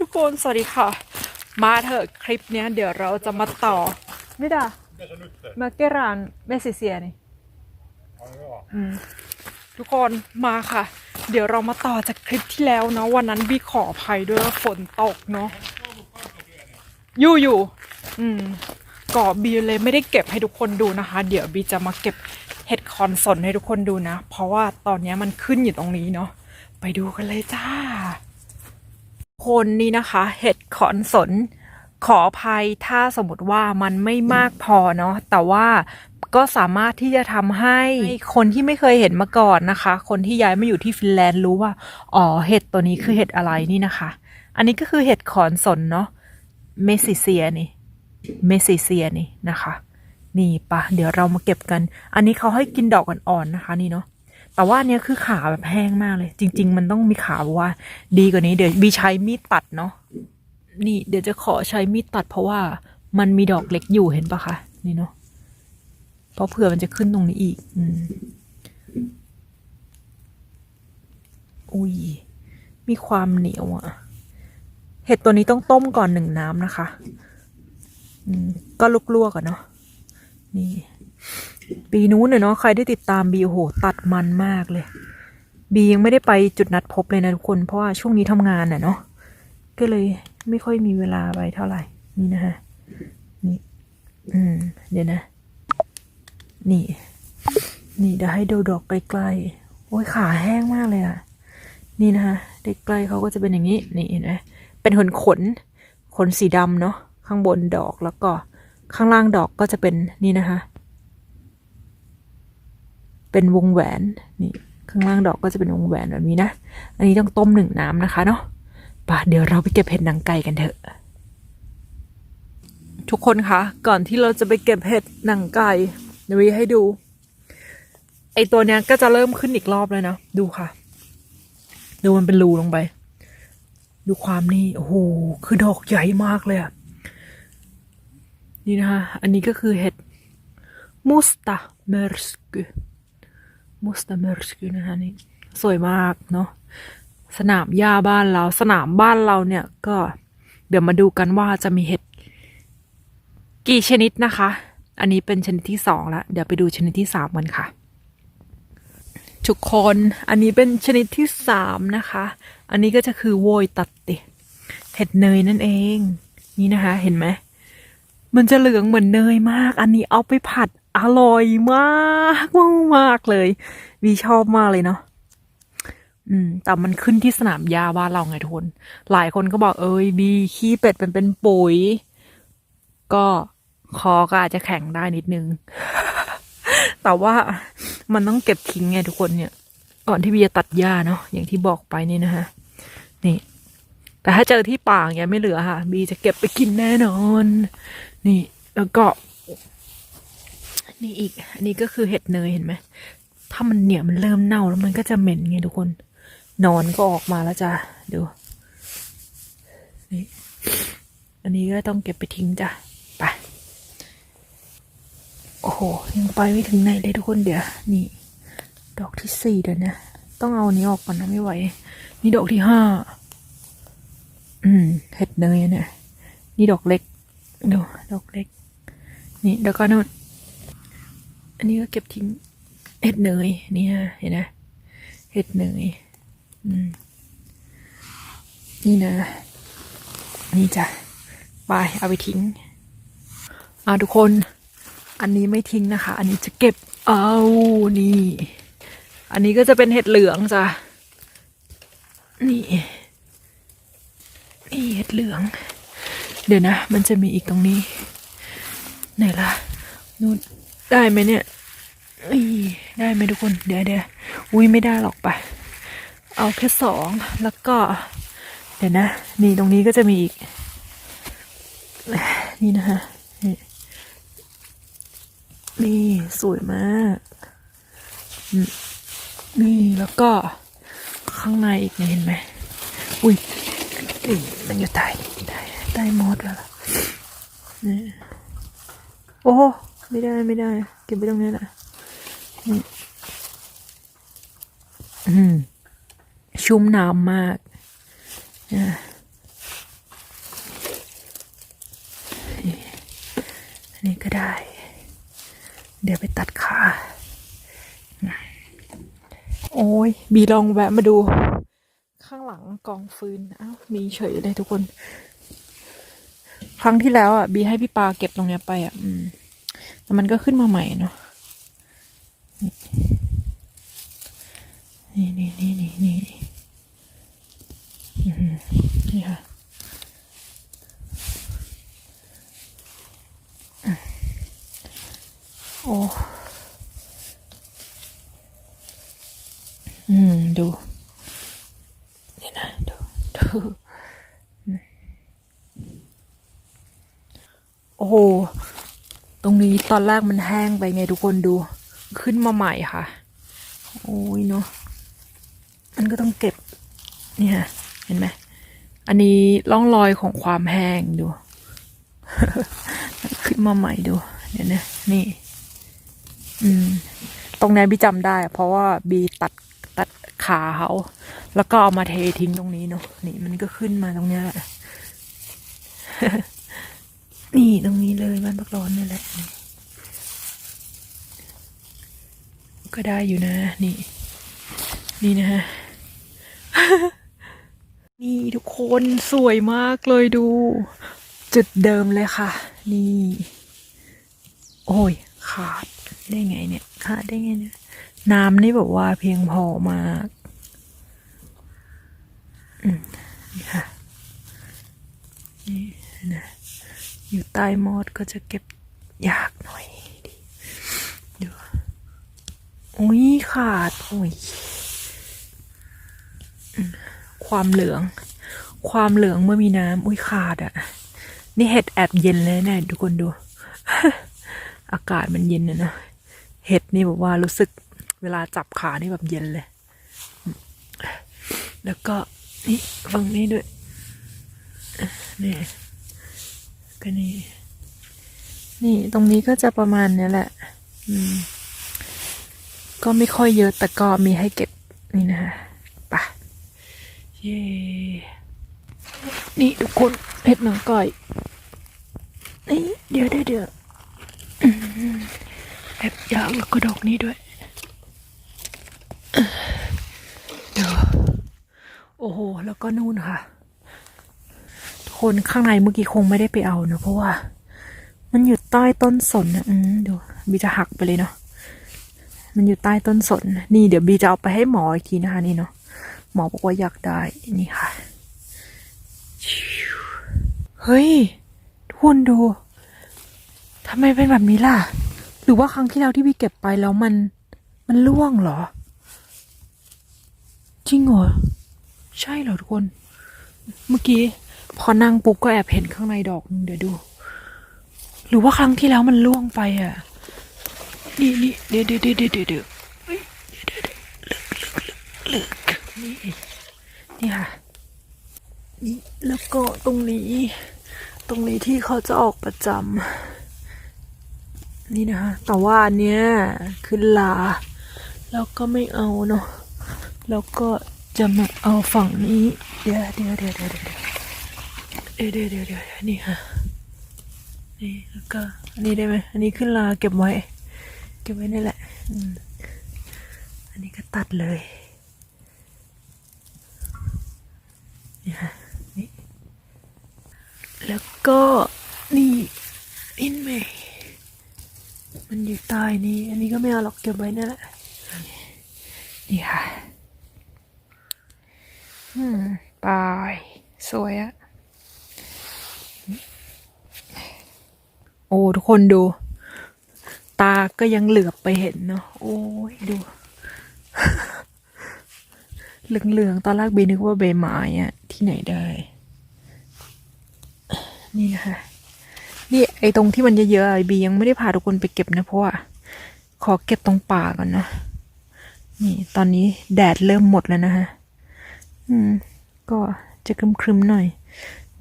ทุกคนสวัสดีค่ะ มาเถอะคลิปเนี้ยเดี๋ยวเราจะมาต่อไม่ได้มาเกรานเมสิเซียนี่อืมทุกคนมาค่ะ เดี๋ยวเรามาต่อจากคลิปที่แล้วเนาะวันนั้นบีขออภัยด้วยว่าฝนตกเนาะอยู่อยู่อืมก่อบีเลยไม่ได้เก็บให้ทุกคนดูนะคะ เดี๋ยวบีจะมาเก็บเห็ดคอนสนให้ทุกคนดูนะ เพราะว่าตอนเนี้ยมันขึ้นอยู่ตรงนี้เนาะไปดูกันเลยจ้า คนนี่นะคะ เห็ดขอนสน ขออภัยถ้าสมมติว่ามันไม่มากพอเนาะแต่ว่าก็สามารถที่จะทำให้คนที่ไม่เคยเห็นมาก่อนนะคะ คนที่ย้ายมาอยู่ที่ฟินแลนด์รู้ว่าอ๋อเห็ดตัวนี้คือเห็ดอะไรนี่นะคะ อันนี้ก็คือเห็ดขอนสนเนาะเมซิเซียนี่เมซิเซียนี่นะคะ นี่ปะเดี๋ยวเรามาเก็บกัน อันนี้เขาให้กินดอกอ่อนๆนะคะ นี่เนาะ แต่ว่าเนี้ยคือขาแบบแห้งมากเลย จริง ๆ มันต้องมีขาว่า ดีกว่านี้เดี๋ยวบีใช้มีดตัดเนาะนี่เดี๋ยวจะขอใช้มีดตัด เพราะว่ามันมีดอกเล็กอยู่เห็นปะคะนี่เนาะเพราะเผื่อมันจะขึ้นตรงนี้อีก อืมอุ้ยมีความเหนียวอะเห็ดตัวนี้ต้องต้มก่อนหนึ่งน้ำนะคะ อืมก็ลวกๆกันเนาะนี่ ปีนู้นเนี่ยเนาะใครได้ติดตามบีโอ้โหตัดมันมากเลย บียังไม่ได้ไปจุดนัดพบเลยนะทุกคน เพราะว่าช่วงนี้ทำงานน่ะเนาะก็เลยไม่ค่อยมีเวลาไปเท่าไหร่ นี่นะฮะนี่อืม เดี๋ยวนะ นี่ นี่เดี๋ยวให้ดูดอกใกล้ๆโอ้ยขาแห้งมากเลยอะนี่นะคะใกล้ๆเขาก็จะเป็นอย่างนี้ นี่เห็นไหมเป็นขนขน ขนสีดำเนาะข้างบนดอกแล้วก็ข้างล่างดอกก็จะเป็นนี่นะคะ เป็นวงแหวนนี่ข้างล่างดอกก็จะเป็นวงแหวนแบบนี้นะ อันนี้ต้องต้มหนึ่งน้ำนะคะเนาะป่ะเดี๋ยวเราไปเก็บเห็ดหนังไก่กันเถอะ ทุกคนคะก่อนที่เราจะไปเก็บเห็ดหนังไก่เดี๋ยววีให้ดู ไอตัวเนี้ยก็จะเริ่มขึ้นอีกรอบเลยนะ ดูค่ะ ดูมันเป็นรูลงไป ดูความนี่โอ้โหคือดอกใหญ่มากเลยอะนี่นะคะ อันนี้ก็คือเห็ดมูสตาเมอร์สก มุสตาเมอร์สกินะคะนี่สวยมากเนาะสนามหญ้าบ้านเรา สนามบ้านเราเนี่ยก็เดี๋ยวมาดูกันว่าจะมีเห็ดกี่ชนิดนะคะ อันนี้เป็นชนิดที่สองแล้วเดี๋ยวไปดูชนิดที่สามกันค่ะทุกคนอันนี้เป็นชนิดที่สามนะคะ อันนี้ก็จะคือโวยตัดติ เห็ดเนยนั่นเอง นี่นะคะ เห็นไหมมันจะเหลืองเหมือนเนยมาก อันนี้เอาไปผัด อร่อยมากมากมากเลย วีชอบมากเลยเนาะอืม แต่มันขึ้นที่สนามหญ้าบ้านเราไงทุกคนหลายคนก็บอกเอ้ยบีขี้เป็ดเป็นเป็นปุ๋ย ก็คอก็อาจจะแข็งได้นิดนึง แต่ว่ามันต้องเก็บทิ้งไงทุกคนเนี่ยก่อนที่บีจะตัดหญ้าเนาะอย่างที่บอกไปนี่นะฮะนี่ แต่ถ้าเจอที่ป่าเงี้ยไม่เหลือค่ะ บีจะเก็บไปกินแน่นอน นี่ แล้วก็ นี่อีก อันนี้ก็คือเห็ดเนยเห็นไหม ถ้ามันเหนี่ยมันเริ่มเน่าแล้วมันก็จะเหม็นไงทุกคน นอนก็ออกมาแล้วจ้ะดูนี่อันนี้ก็ต้องเก็บไปทิ้งจ้ะ ไป โอ้โห ยังไปไม่ถึงไหนเลยทุกคนเดี๋ยว นี่ ดอกที่สี่เดี๋ยวนะต้องเอานี้ออกก่อนนะไม่ไหว นี่ดอกที่ห้า อืม เห็ดเนยเนี่ย นี่ดอกเล็ก ดู ดอกเล็ก นี่แล้วก็นู่น อันนี้ก็เก็บทิ้ง เห็ดเนยนี่ฮะเห็นนะเห็ดเนยนี่นะ นี่จ้ะไปเอาไปทิ้งอ่าทุกคน อันนี้ไม่ทิ้งนะคะ อันนี้จะเก็บเอานี่ อันนี้ก็จะเป็นเห็ดเหลืองจ้ะนี่นี่เห็ดเหลือง เดี๋ยวนะ มันจะมีอีกตรงนี้ ไหนล่ะนู่น ได้ไหมเนี่ยได้ไหมทุกคน เดี๋ยวเดี๋ยวอุ้ยไม่ได้หรอกปะเอาแค่สองแล้วก็ เดี๋ยวนะ นี่ตรงนี้ก็จะมีอีก นี่นะคะนี่นี่สวยมากอืมนี่แล้วก็ข้างในอีกเนี่ยเห็นไหมอุ้ยนี่มันอยู่ใต้ใต้ใต้มดแล้วนี่โอ้ ไม่ได้ไม่ได้ เก็บไว้ตรงนี้แหละชุ่มน้ำมากนี่ก็ได้ เดี๋ยวไปตัดขาโอ้ยบีลองแวะมาดู ข้างหลังกองฟืนอ้าวมีเฉยเลยทุกคน ครั้งที่แล้วอะ บีให้พี่ปาเก็บตรงเนี้ยไปอะ อืม แต่มันก็ขึ้นมาใหม่เนาะนี่นี่นี่นี่นี่อือหือนี่ค่ะโอ้ อืม ดู นี่นะ ดู ดูอืมโอ้โห ตอนแรกมันแห้งไปไงทุกคนดู ขึ้นมาใหม่ค่ะ โอ้ยเนาะมันก็ต้องเก็บเนี่ยเห็นไหมอันนี้ร่องรอยของความแห้งดู ขึ้นมาใหม่ดู เดี๋ยวนะนี่ อืม ตรงนี้บีจำได้ เพราะว่าบีตัดตัดขาเขาแล้วก็เอามาเททิ้งตรงนี้เนาะนี่มันก็ขึ้นมาตรงเนี้ยแหละนี่ตรงนี้เลยบ้านพักร้อนนี่แหละ ก็ได้อยู่นะนี่ นี่นะฮะนี่ทุกคนสวยมากเลยดู จุดเดิมเลยค่ะ นี่ โอ้ย ขาดได้ไงเนี่ยขาดได้ไงเนี่ยน้ำนี่แบบว่าเพียงพอมากอืมนี่ค่ะนี่นะอยู่ใต้มอดก็จะเก็บยากหน่อยดิดูโอ้ยขาดโอ้ยความเหลือง ความเหลืองเมื่อมีน้ำอุ้ยขาดอะ่ะ นี่เห็ดแอบเย็นเลยนี่ทุกคนดู อากาศมันเย็นนะเนะเห็ดนี่แบบว่ารู้สึกเวลาจับขานี่แบบเย็นเลย แล้วก็นี่ฝั่งนี้ด้วยนี่ก็นี่ นี่ตรงนี้ก็จะประมาณนี้แหละ อืม ก็ไม่ค่อยเยอะแต่ก็มีให้เก็บนี่นะฮะปะเย่นี่ทุกคนเห็ดหนังก่อยนี่เดี๋ยวเดี๋ยวเดี๋ยวอืมแอบยาวแล้วก็ดอกนี้ด้วยเดี๋ยวโอ้โห แล้วก็นู่นค่ะคนข้างในเมื่อกี้คงไม่ได้ไปเอาเนะเพราะว่า มันอยู่ใต้ต้นสนนะอืมดูบีจะหักไปเลยเนาะ มันอยู่ใต้ต้นสน นี่เดี๋ยวบีจะเอาไปให้หมออีกทีนะคะนี่เนาะ หมอบอกว่าอยากได้ นี่ค่ะ เฮ้ย ทุกคนดู ทำไมเป็นแบบนี้ล่ะ หรือว่าครั้งที่แล้วที่บีเก็บไปแล้วมัน มันร่วงเหรอ จริงเหรอ ใช่เหรอทุกคน เมื่อกี้พอนั่งปุ๊บก็แอบเห็นข้างในดอกนึงเดี๋ยวดู หรือว่าครั้งที่แล้วมันล่วงไปอะ นี่นี่เดี๋ยวเดี๋ยวเดี๋ยวเดี๋ยวเดี๋ยวเดี๋ยวเฮ้ยเดี๋ยวเลึกลึกลึกนี่นี่ค่ะนี่แล้วก็ตรงนี้ ตรงนี้ที่เขาจะออกประจำนี่นะคะแต่ว่าเนี้ยคือลา แล้วก็ไม่เอาเนาะแล้วก็จะมาเอาฝั่งนี้ เดี๋ยวเดี๋ยวเดี๋ยวเดี๋ยวเดี๋ยวเดี๋ยวเดี๋ยวเดี๋ยวนี่ค่ะนี่แล้วก็อันนี้ได้ไหมอันนี้ขึ้นลาเก็บไว้ เก็บไว้นี่แหละ อันนี้ก็ตัดเลย นี่ค่ะ นี่ แล้วก็นี่อินเมย์มันอยู่ใต้นี้ อันนี้ก็ไม่เอาหรอกเก็บไว้นี่แหละ นี่ค่ะ อืมปลายสวยอะโอ้ ทุกคนดู ตาก็ยังเหลือบไปเห็นเนาะโอ้ยดู เหลืองๆ ตอนแรกบีนึกว่าใบไม้อะที่ไหนได้ นี่นะคะนี่ไอตรงที่มันเยอะๆอบียังไม่ได้พาทุกคนไปเก็บนะเพราะว่าขอเก็บตรงป่าก่อนนะ นี่ ตอนนี้แดดเริ่มหมดแล้วนะคะอืม ก็จะครึมๆหน่อย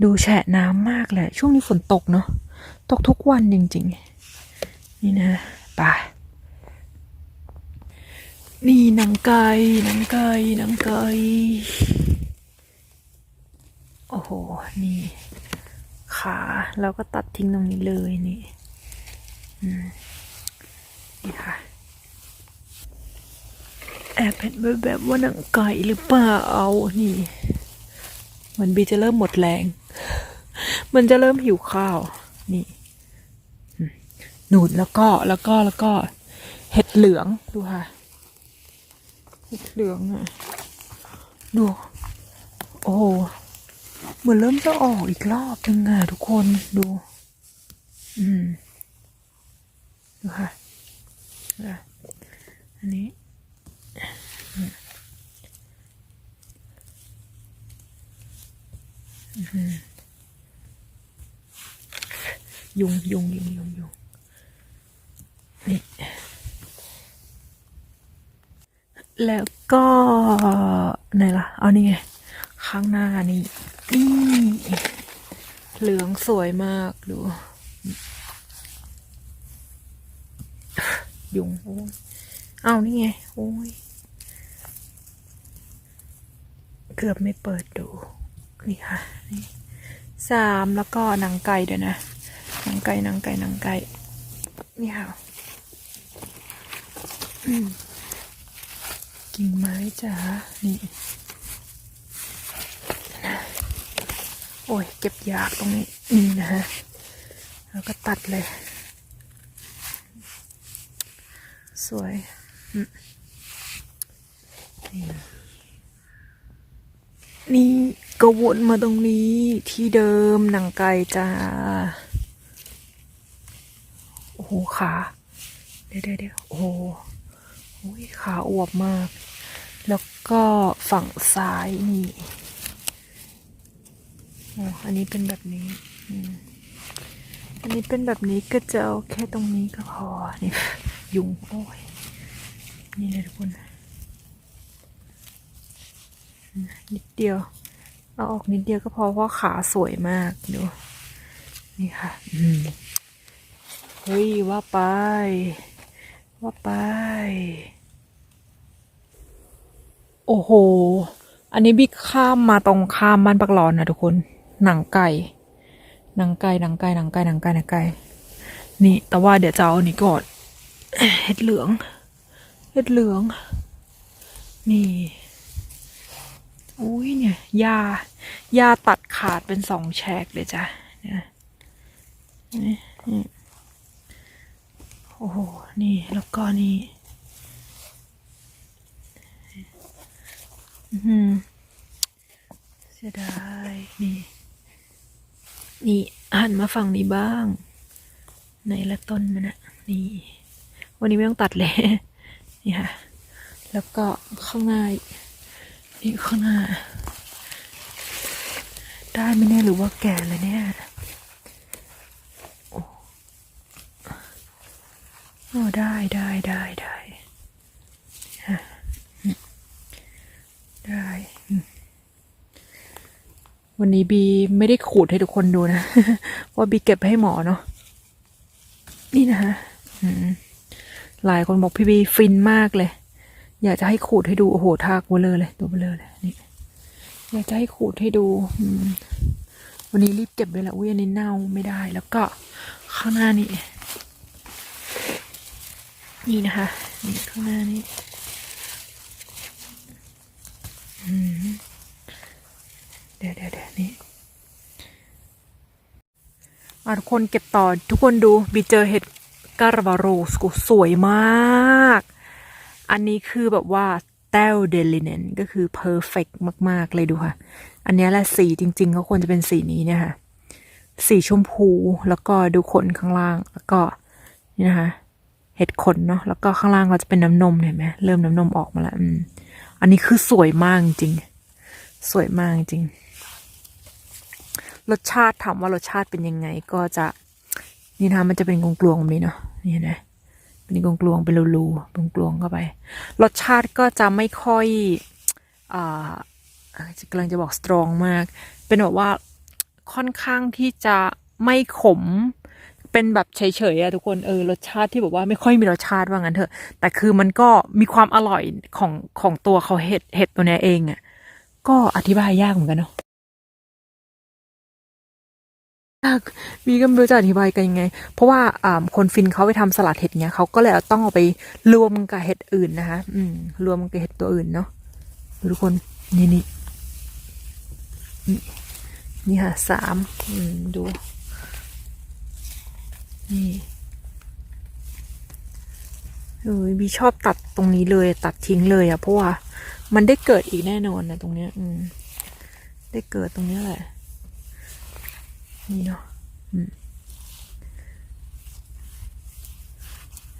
ดูแฉะน้ำมากแหละช่วงนี้ฝนตกเนาะ ตกทุกวันจริง ๆ นี่นะไปนี่หนังไก่หนังไก่หนังไก่โอ้โห นี่ ขาแล้วก็ตัดทิ้งตรงนี้เลยนี่อืมนี่ค่ะ แอบเห็นแบบว่าหนังไก่หรือเปล่าเอานี่ มันบีจะเริ่มหมดแรง มันจะเริ่มหิวข้าว นี่ หนูนแล้วก็แล้วก็แล้วก็เห็ดเหลืองดูค่ะ เห็ดเหลืองอะดู โอ้เหมือนเริ่มจะออกอีกรอบนึงอะทุกคนดู อืมดูค่ะอะอันนี้ยุงยุงยุงยุงยุง นี่แล้วก็ไหนล่ะ เอานี่ไง ข้างหน้านี่นี่เหลืองสวยมากดู ยุงโอ้ยเอานี่ไง โอ้ย เกือบไม่เปิดดู นี่ค่ะ นี่สามแล้วก็หนังไก่ดี๋ยนะ หนังไก่หนังไก่หนังไก่ นี่ค่ะ กิ่งไม้จ๋า นี่นะโอ้ย เก็บยากตรงนี้ นี่นะฮะ แล้วก็ตัดเลย สวยนี่ก็วนมาตรงนี้ที่เดิมหนังไก่จ้า โอ้โหขาเดี๋ยวเดี๋ยวเดี๋ยวโอ้ อ้ยขาอวบมาก แล้วก็ฝั่งซ้ายนี่โอ้อันนี้เป็นแบบนี้อืมอันนี้เป็นแบบนี้ก็จะเอาแค่ตรงนี้ก็พอ นี่ยุงโอ้ย นี่เลยทุกคนนิดเดียว เอาออกนิดเดียวก็พอเพราะขาสวยมากดู นี่ค่ะอืมเฮ้ยว่าไป ว่าไป โอ้โห อันนี้บิ๊กข้ามมาตรงข้ามบ้านปักหลอนนะทุกคน หนังไก่ หนังไก่ หนังไก่ หนังไก่ หนังไก่ หนังไก่ นี่ แต่ว่าเดี๋ยวจะเอาอันนี้ก่อน เห็ดเหลือง เห็ดเหลือง นี่ อุ้ยเนี่ยหญ้าหญ้าตัดขาดเป็นสองแฉกเลยจ้ะเนี่ยนี่นี่ โอ้โห นี่ แล้วก็นี่อือหือเสียดาย นี่ นี่หันมาฝั่งนี้บ้างไหนละต้นมันอะนี่ วันนี้ไม่ต้องตัดเลย นี่ค่ะ แล้วก็ข้างหน้านี่ข้างหน้า ได้ไหมเนี่ยหรือว่าแก่แล้วเนี่ยโอ้ โอ้ได้ได้ได้ได้ฮะได้วันนี้บีไม่ได้ขูดให้ทุกคนดูนะเพราะบีเก็บให้หมอเนาะนี่นะฮะหลายคนบอกพี่บีฟินมากเลย อยากจะให้ขูดให้ดู โอ้โหทากเบลอเลย ตัวเบลอเลยนี่อยากจะให้ขูดให้ดูวันนี้รีบเก็บไว้ละอุ้ยอันนี้เน่าไม่ได้ แล้วก็ข้างหน้านี่ นี่นะคะ นี่ข้างหน้านี่เดี๋ยวเดี๋ยวเดี๋ยวนี่ทุกคนเก็บต่อทุกคนดูบีเจอเห็ดการบาโรสกูสวยมาก อันนี้คือแบบว่าแต้วเดลิเนนก็คือเพอร์เฟกมาก ๆ เลยดูค่ะ อันนี้แหละสีจริง ๆ เขาควรจะเป็นสีนี้เนี่ยค่ะ สีชมพูแล้วก็ดูขนข้างล่างแล้วก็นี่นะคะ เห็ดขนเนาะแล้วก็ข้างล่างก็จะเป็นน้ำนมเห็นไหมเริ่มน้ำนมออกมาแล้วอืมอันนี้คือสวยมากจริง สวยมากจริง รสชาติถามว่ารสชาติเป็นยังไง ก็จะนี่นะมันจะเป็นกลวงๆแบบนี้เนาะนี่เห็นไหมเป็นกลวงๆเป็นรูๆเป็นกลวงเข้าไป รสชาติก็จะไม่ค่อยอ่ากำลังจะบอกสตรองมาก เป็นแบบว่าค่อนข้างที่จะไม่ขม เป็นแบบเฉยๆอะทุกคนเออรสชาติที่แบบว่าไม่ค่อยมีรสชาติว่างั้นเถอะ แต่คือมันก็มีความอร่อยของของตัวเขาเห็ดเห็ดตัวเนี้ยเองอะก็อธิบายยากเหมือนกันเนาะมีก็ไม่รู้จะอธิบายกันยังไง เพราะว่าอ่าคนฟินเขาไปทำสลัดเห็ดเนี้ยเขาก็เลยต้องเอาไปรวมกับเห็ดอื่นนะคะอืม รวมกับเห็ดตัวอื่นเนาะทุกคนนี่นี่นี่นี่ค่ะสามอืมดู นี่เออบีชอบตัดตรงนี้เลย ตัดทิ้งเลยอะเพราะว่ามันได้เกิดอีกแน่นอนนะตรงเนี้ย อืม ได้เกิดตรงเนี้ยแหละ นี่เนาะ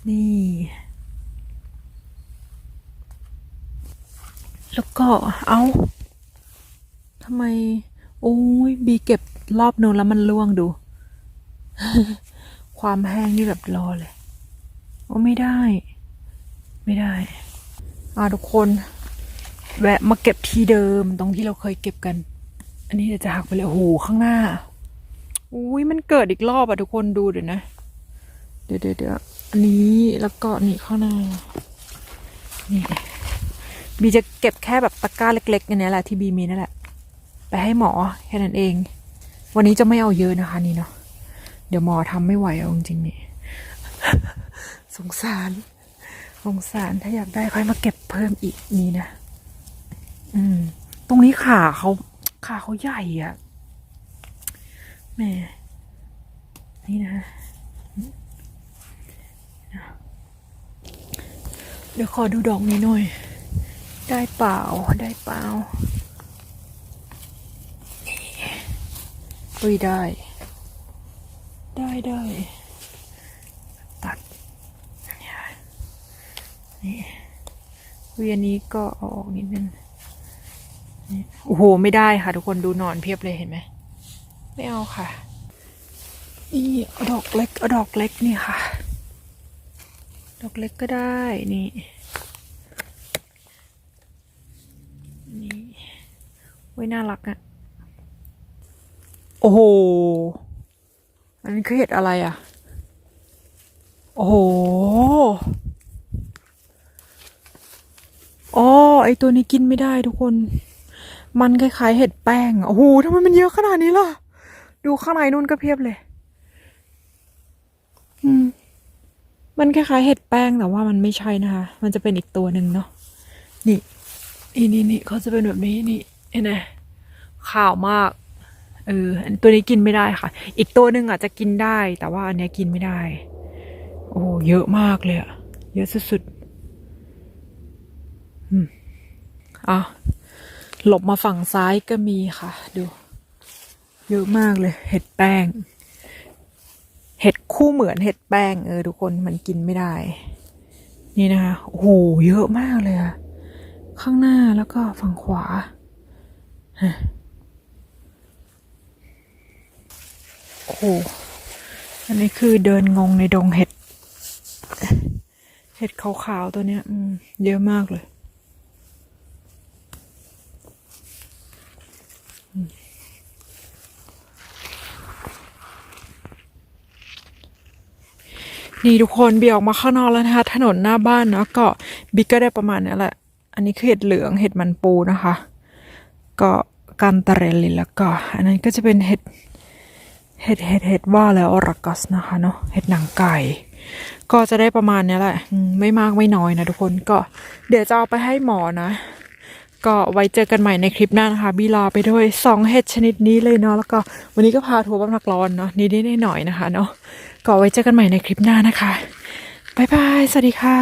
นี่ แล้วก็เอาทำไม โอ้ยบีเก็บรอบนู้นแล้วมันร่วงดู ความแห้งนี่แบบรอเลย โอ้ไม่ได้ ไม่ได้ อ่าทุกคน แวะมาเก็บที่เดิมตรงที่เราเคยเก็บกัน อันนี้เดี๋ยวจะหักไปเลยโอ้โหข้างหน้า อุ้ยมันเกิดอีกรอบอะทุกคนดูเดี๋ยวนะ เดี๋ยวเดี๋ยวเดี๋ยวอันนี้แล้วก็นี่ข้างหน้า นี่บีจะเก็บแค่แบบตะกร้าเล็กๆอันนี้แหละที่บีมีนั่นแหละ ไปให้หมอแค่นั้นเอง วันนี้จะไม่เอาเยอะนะคะนี่เนาะ เดี๋ยวหมอทำไม่ไหวเอาจริงๆนี่สงสารสงสารถ้าอยากได้ค่อยมาเก็บเพิ่มอีกนี่นะ อืม ตรงนี้ขาเขาขาเขาใหญ่อะแหม่นี่นะเดี๋ยวขอดูดอกนี้หน่อย ได้เปล่าได้เปล่าอุ้ยได้ ได้ได้ตัดนี่นี่เวียนนี้ก็เอาออกนิดนึงโอ้โห ไม่ได้ค่ะ ทุกคนดูนอนเพียบเลยเห็นไหม ไม่เอาค่ะนี่อดอกเล็กอดอกเล็กนี่ค่ะ ดอกเล็กก็ได้นี่นี่ไว้น่ารักอะโอ้โห อันนี้คือเห็ดอะไรอะ โอ้โหอ๋อไอตัวนี้กินไม่ได้ทุกคน มันคล้ายๆเห็ดแป้ง โอ้โหทำไมมันเยอะขนาดนี้ล่ะ ดูข้างในนู่นก็เพียบเลย อืม มันคล้ายๆเห็ดแป้งแต่ว่ามันไม่ใช่นะคะ มันจะเป็นอีกตัวหนึ่งเนาะ นี่ นี่นี่นี่เขาจะเป็นแบบนี้นี่เห็นไหมขาวมาก เออตัวนี้กินไม่ได้ค่ะ อีกตัวหนึ่งอาจจะกินได้ แต่ว่าอันเนี้ยกินไม่ได้ โอ้โหเยอะมากเลยอะเยอะสุดๆอืมอะหลบมาฝั่งซ้ายก็มีค่ะ ดู เยอะมากเลย เห็ดแป้ง เห็ดคู่เหมือนเห็ดแป้ง เออทุกคนมันกินไม่ได้ นี่นะคะโอ้โหเยอะมากเลยอะข้างหน้าแล้วก็ฝั่งขวาฮะ โอ้โหอันนี้คือเดินงงในดงเห็ด เห็ดขาวๆตัวเนี้ยเยอะมากเลย นี่ทุกคนเบีออกมาข้างนอกแล้วนะคะ ถนนหน้าบ้านเนาะก็บิ๊กก็ได้ประมาณนี้แหละ อันนี้คือเห็ดเหลืองเห็ดมันปูนะคะ ก็กันตะเรลลิแล้วก็ อันนั้นก็จะเป็นเห็ด เห็ดเห็ดเห็ดว่าแล้วรักัสนะคะเนาะเห็ดหนังไก่ ก็จะได้ประมาณนี้แหละไม่มากไม่น้อยนะทุกคนก็เดี๋ยวจะเอาไปให้หมอนะ ก็ไว้เจอกันใหม่ในคลิปหน้านะคะบีลาไปด้วยสองเห็ดชนิดนี้เลยเนาะแล้วก็วันนี้ก็พาทัวร์บ้านพักร้อนเนาะนิดๆหน่อยนะคะเนาะก็ไว้เจอกันใหม่ในคลิปหน้านะคะบ๊ายบายสวัสดีค่ะ